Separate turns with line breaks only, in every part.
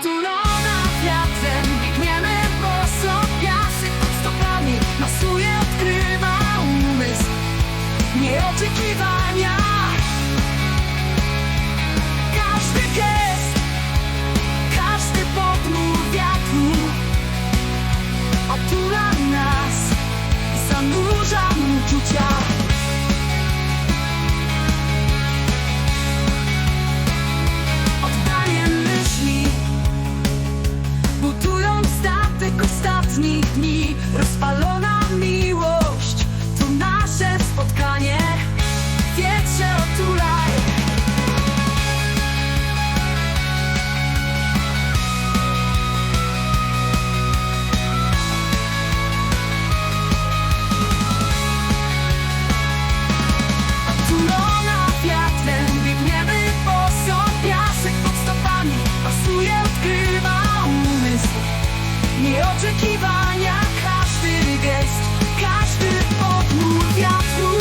Otulona wiatrem biegniemy boso Piasek pod stopami masuje, odkrywa umysł Nieoczekiwania. Każdy gest, każdy podmuch wiatru. Otula ostatnich dni Nieoczekiwania, każdy gest, każdy podmuch wiatru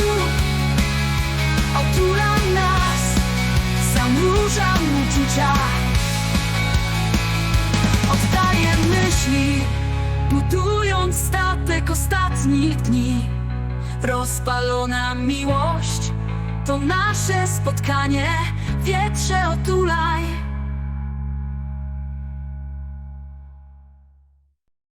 Otula nas, zanurza uczucia. Oddaje myśli, budując statek ostatnich dni. Rozpalona miłość to nasze spotkanie, wietrze otulaj